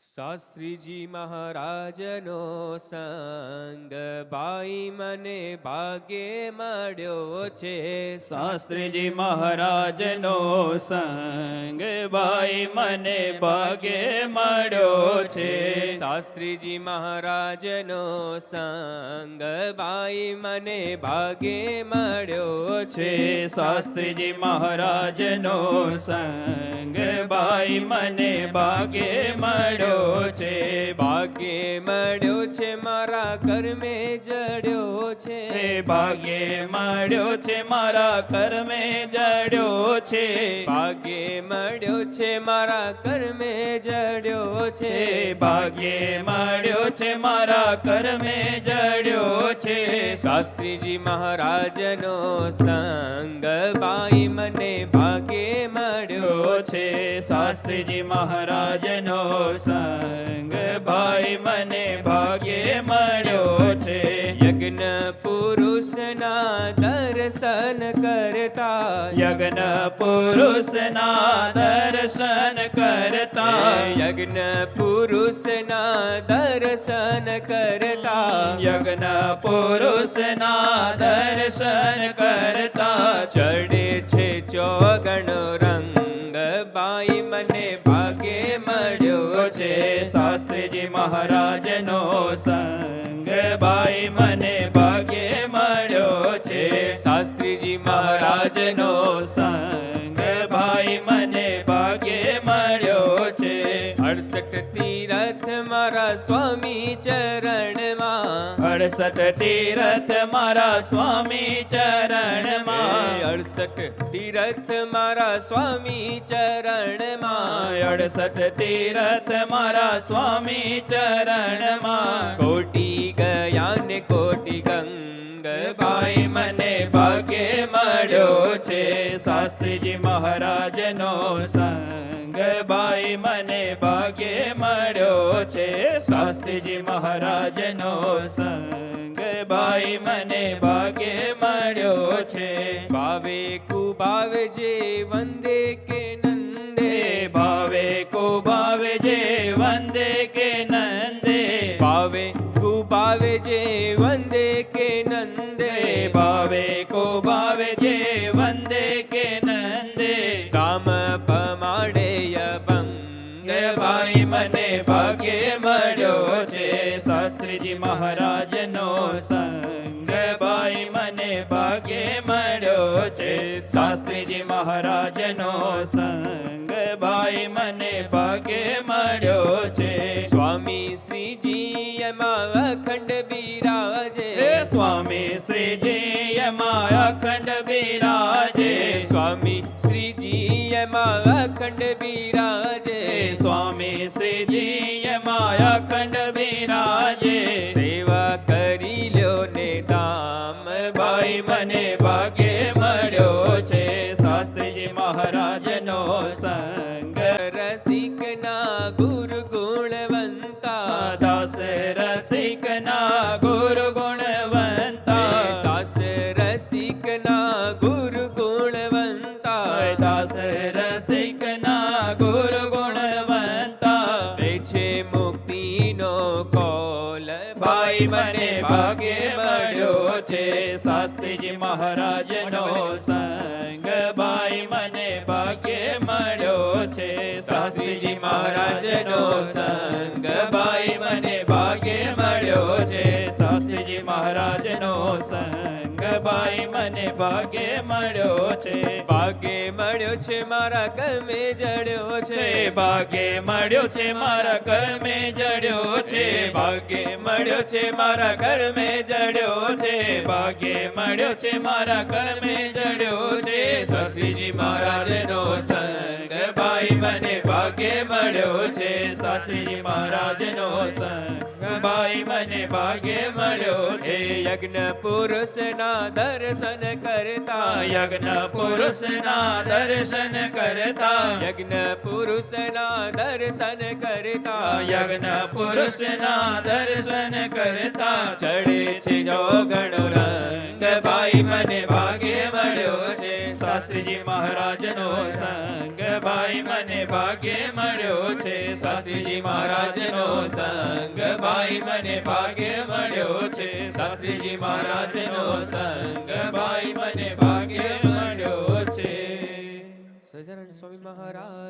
શાસ્ત્રીજી મહારાજનો સંગ ભાઈ મને ભાગે મળ્યો છે. શાસ્ત્રીજી મહારાજનો સંગ ભાઈ મને ભાગે મળ્યો છે. શાસ્ત્રીજી મહારાજનો સંગ ભાઈ મને ભાગે મળ્યો છે. શાસ્ત્રીજી મહારાજનો સંગ ભાઈ મને ભાગે મળ્યો છે ભાગ્યે મળ્યો છે મારા કર્મે જડ્યો છે. ભાગ્યે મળ્યો છે મારા કર્મે જડ્યો છે. ભાગ્યે મળ્યો છે મારા કર્મે જડ્યો છે. ભાગ્યે મળ્યો છે મારા કર્મે જડ્યો શાસ્ત્રીજી મહારાજનો સંગ બાઈ મને ભાગે મળ્યો છે. શાસ્ત્રીજી મહારાજનો સંગ ભાઈ મને ભાગે મળ્યો છે. યજ્ઞ પુરુષના દર્શન કરતા યજ્ઞ પુરુષના દર્શન કરતા. યજ્ઞ પુરુષના દર્શન કરતા. યજ્ઞ પુરુષના દર્શન કરતા. ચડે છે ચોગણો રંગ બાઈ મને ભાગે મળ્યો છે. શાસ્ત્રીજી મહારાજનો સંગ બાઈ મને શાસ્ત્રીજી મહારાજનો સંગ ભાઈ મને ભાગે મળ્યો છે. અડસઠ તીરથ મારા સ્વામી ચરણમાં. અડસઠ તીરથ મારા સ્વામી ચરણમાં. અડસઠ તીરથ મારા સ્વામી ચરણમાં. અડસઠ તીરથ મારા સ્વામી ચરણમાં. કોટી ગયા ને કોટી ગંગ ભાઈ મને ભાગે મળ્યો છે. શાસ્ત્રીજી મહારાજનો સંગ ભાઈ મને ભાગે મળ્યો છે. શાસ્ત્રીજી મહારાજનો સંગ ભાઈ મને ભાગે મળ્યો છે. ભાવે કુભાવે જે વંદે કે ભાવે કો ભાવે જે વંદે કે નંદે કામ પમાડે ભંગ ભાઈ મને ભાગે મળ્યો છે શાસ્ત્રીજી મહારાજનો સંગ ભાઈ મને ભાગે મળ્યો છે શાસ્ત્રીજી મહારાજનો સંગ ભાઈ મને ભાગે મળ્યો છે સ્વામી શ્રીજી એમાં શ્રીજી એમાં અખંડ બિરાજે સ્વામી શ્રીજી એમાં અખંડ બિરાજે સ્વામી શ્રીજી એમાં અખંડ બિરાજે સેવા કરી લ્યો ને દામ ભાઈ મને ભાગે મળ્યો છે. શાસ્ત્રીજી મહારાજનો સંગ. રસિક ના ગુરુ ગુણવંતા ભાઈ મને ભાગે મળ્યો છે. શાસ્ત્રીજી મહારાજનો સંગ ભાઈ મને ભાગે મળ્યો છે. શાસ્ત્રીજી મહારાજનો સંગ ભાઈ મને ભાગે મળ્યો છે. મહારાજનો સંગ ભાઈ મને ભાગે મળ્યો છે. ભાગે મળ્યો છે મારા કલમે જડ્યો છે. ભાગે મળ્યો છે મારા કર્મે જડ્યો છે. ભાગે મળ્યો છે મારા કર્મે જડ્યો છે. ભાગે મળ્યો છે મારા કર્મે જડ્યો છે. શાસ્ત્રીજી મહારાજનો મને ભાગે મળ્યો છે. શાસ્ત્રીજી મહારાજનો સંગ ભાઈ મને ભાગે મળ્યો છે. યજ્ઞ પુરુષના દર્શન કરતા. યજ્ઞ પુરુષના દર્શન કરતા. યજ્ઞ પુરુષના દર્શન કરતા. યજ્ઞ પુરુષના દર્શન કરતા. ચડે છે જો ગણો રંગ. ભાઈ મને ભાગે મળ્યો છે. શાસ્ત્રીજી મહારાજનો સંગ ભાઈ મને ભાગ્ય મળ્યો છે. શાસ્ત્રીજી મહારાજનો સંગ ભાઈ મને ભાગ્ય મળ્યો છે. શાસ્ત્રીજી મહારાજનો સંગ ભાઈ મને ભાગ્ય મળ્યો છે. સજાનંદ સ્વામી મહારાજ.